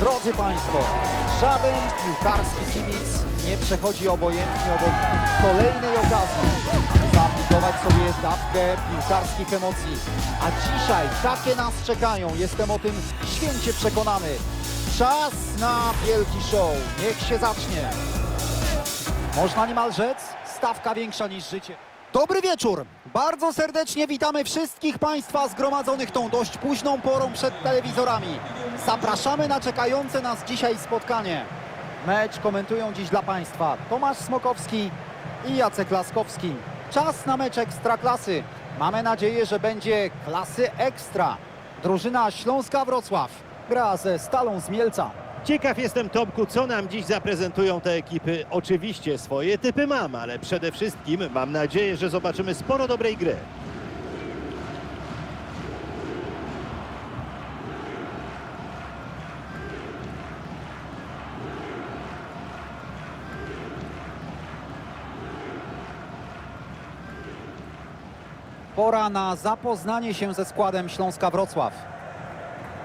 Drodzy Państwo, żaden piłkarski kibic nie przechodzi obojętnie obok kolejnej okazji, zaaplikować sobie dawkę piłkarskich emocji. A dzisiaj takie nas czekają, jestem o tym święcie przekonany. Czas na wielki show, niech się zacznie. Można niemal rzec, stawka większa niż życie. Dobry wieczór! Bardzo serdecznie witamy wszystkich Państwa zgromadzonych tą dość późną porą przed telewizorami. Zapraszamy na czekające nas dzisiaj spotkanie. Mecz komentują dziś dla Państwa Tomasz Smokowski i Jacek Laskowski. Czas na mecz Ekstraklasy. Mamy nadzieję, że będzie klasy ekstra. Drużyna Śląska Wrocław gra ze Stalą z Mielca. Ciekaw jestem, Tomku, co nam dziś zaprezentują te ekipy. Oczywiście swoje typy mam, ale przede wszystkim mam nadzieję, że zobaczymy sporo dobrej gry. Pora na zapoznanie się ze składem Śląska Wrocław.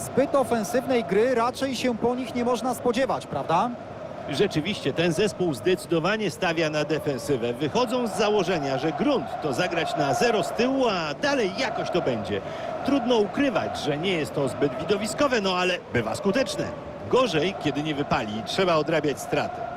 Zbyt ofensywnej gry raczej się po nich nie można spodziewać, prawda? Rzeczywiście ten zespół zdecydowanie stawia na defensywę. Wychodzą z założenia, że grunt to zagrać na zero z tyłu, a dalej jakoś to będzie. Trudno ukrywać, że nie jest to zbyt widowiskowe, no ale bywa skuteczne. Gorzej, kiedy nie wypali i trzeba odrabiać straty.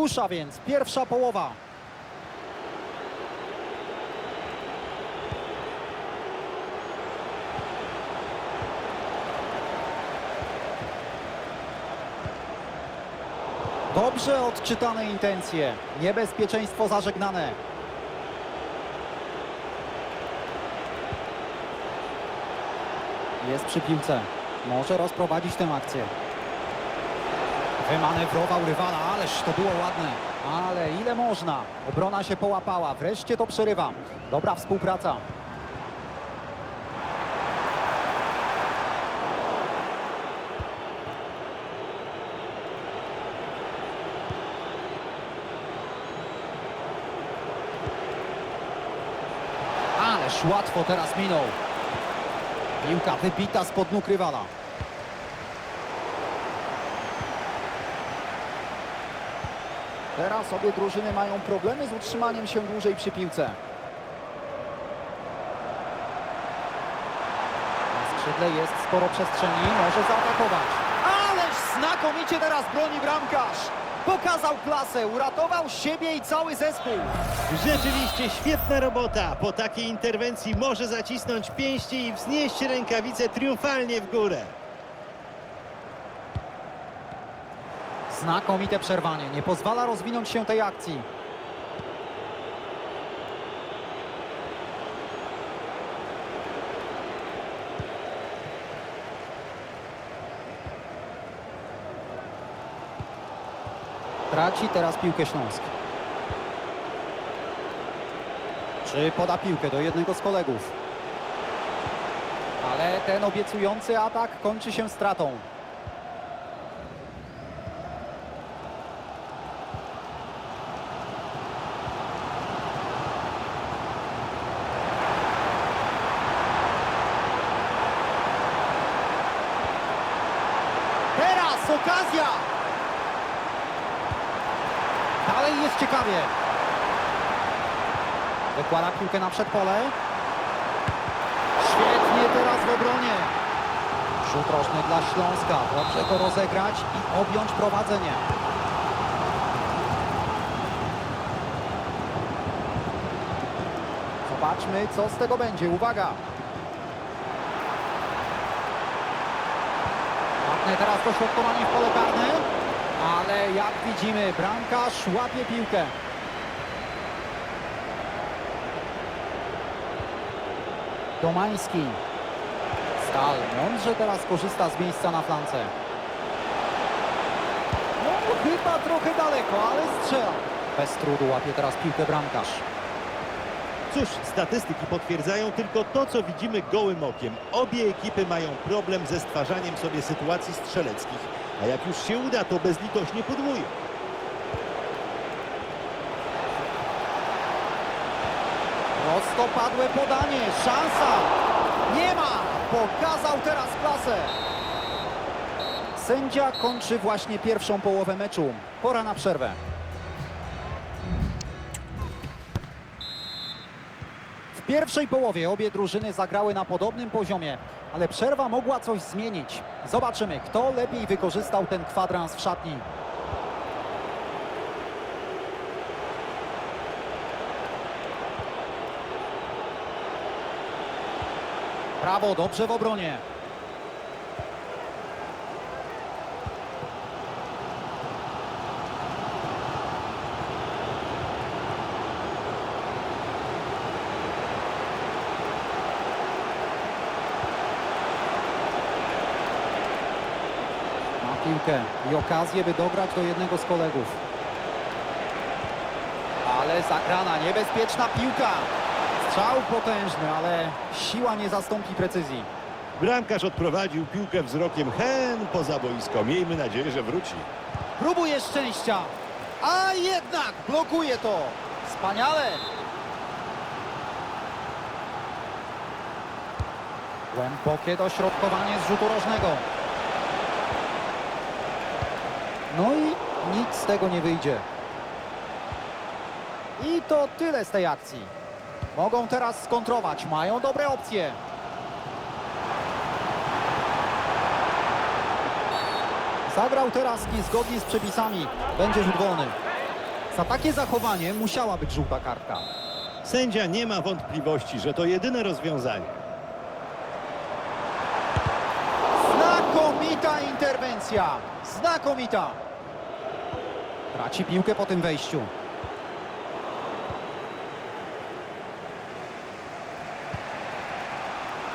Rusza więc pierwsza połowa. Dobrze odczytane intencje. Niebezpieczeństwo zażegnane. Jest przy piłce. Może rozprowadzić tę akcję. Wymanewrował rywala, ależ to było ładne. Ale ile można? Obrona się połapała, wreszcie to przerywa. Dobra współpraca. Ależ łatwo teraz minął. Piłka wybita spod nóg rywala. Teraz obie drużyny mają problemy z utrzymaniem się dłużej przy piłce. Na skrzydle jest sporo przestrzeni, może zaatakować. Ależ znakomicie teraz broni bramkarz. Pokazał klasę, uratował siebie i cały zespół. Rzeczywiście świetna robota. Po takiej interwencji może zacisnąć pięści i wznieść rękawice triumfalnie w górę. Znakomite przerwanie, nie pozwala rozwinąć się tej akcji. Traci teraz piłkę Śląsk. Czy poda piłkę do jednego z kolegów? Ale ten obiecujący atak kończy się stratą. Okazja! Dalej jest ciekawie. Wykłada piłkę na przedpole. Świetnie teraz w obronie. Rzut rożny dla Śląska. Dobrze go rozegrać i objąć prowadzenie. Zobaczmy, co z tego będzie. Uwaga! Ładne teraz dośrodkowanie w pole karne, ale jak widzimy, bramkarz łapie piłkę. Domański. Stal mądrze teraz korzysta z miejsca na flance. No chyba trochę daleko, ale strzela. Bez trudu łapie teraz piłkę bramkarz. Cóż, statystyki potwierdzają tylko to, co widzimy gołym okiem. Obie ekipy mają problem ze stwarzaniem sobie sytuacji strzeleckich, a jak już się uda, to bezlitośnie podwóją. Prostopadłe podanie, szansa! Nie ma! Pokazał teraz klasę! Sędzia kończy właśnie pierwszą połowę meczu. Pora na przerwę. Pierwszej połowie obie drużyny zagrały na podobnym poziomie, ale przerwa mogła coś zmienić. Zobaczymy, kto lepiej wykorzystał ten kwadrans w szatni. Brawo, dobrze w obronie. Ma piłkę i okazję, by dograć do jednego z kolegów. Ale zagrana, niebezpieczna piłka. Strzał potężny, ale siła nie zastąpi precyzji. Bramkarz odprowadził piłkę wzrokiem hen poza boisko. Miejmy nadzieję, że wróci. Próbuje szczęścia, a jednak blokuje to. Wspaniale. Głębokie dośrodkowanie z rzutu rożnego. No i nic z tego nie wyjdzie. I to tyle z tej akcji. Mogą teraz skontrować, mają dobre opcje. Zagrał teraz niezgodnie z przepisami. Będzie rzut wolny. Za takie zachowanie musiała być żółta kartka. Sędzia nie ma wątpliwości, że to jedyne rozwiązanie. Znakomita interwencja! Znakomita! Traci piłkę po tym wejściu.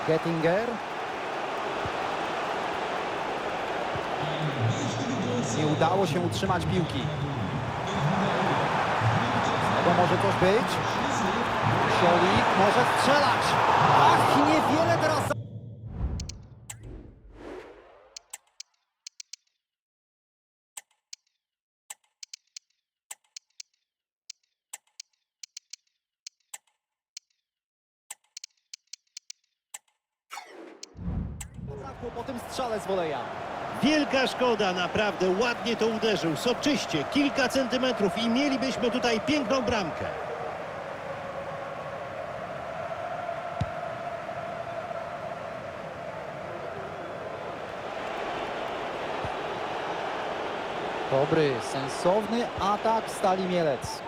Gettinger. Nie udało się utrzymać piłki. Tego może coś być. Siolik może strzelać. Ach, niewiele teraz... za- Zabrakło po tym strzale z woleja. Wielka szkoda, naprawdę ładnie to uderzył, soczyście, kilka centymetrów i mielibyśmy tutaj piękną bramkę. Dobry, sensowny atak Stali Mielec.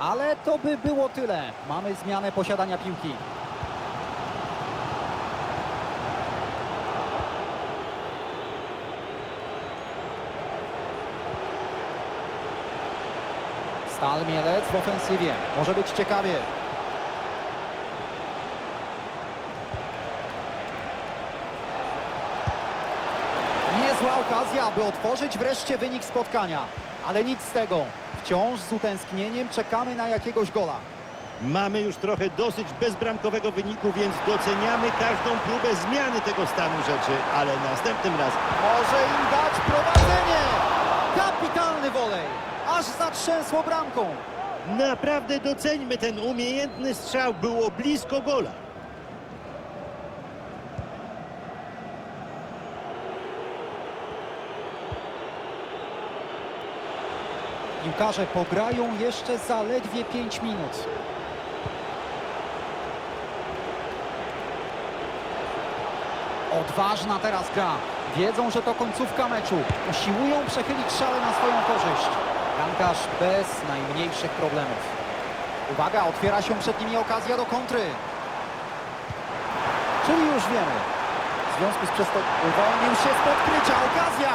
Ale to by było tyle. Mamy zmianę posiadania piłki. Stal Mielec w ofensywie. Może być ciekawie. Niezła okazja, aby otworzyć wreszcie wynik spotkania. Ale nic z tego. Wciąż z utęsknieniem czekamy na jakiegoś gola. Mamy już trochę dosyć bezbramkowego wyniku, więc doceniamy każdą próbę zmiany tego stanu rzeczy, ale następnym razem Może im dać prowadzenie! Kapitalny wolej! Aż zatrzęsło bramką. naprawdę doceńmy ten umiejętny strzał, było blisko gola. Piłkarze pograją jeszcze zaledwie 5 minut. Odważna teraz gra. Wiedzą, że to końcówka meczu. Usiłują przechylić szale na swoją korzyść. Bramkarz bez najmniejszych problemów. Uwaga, otwiera się przed nimi okazja do kontry. Czyli już wiemy. W związku z przez uwolnił się z podkrycia. Okazja!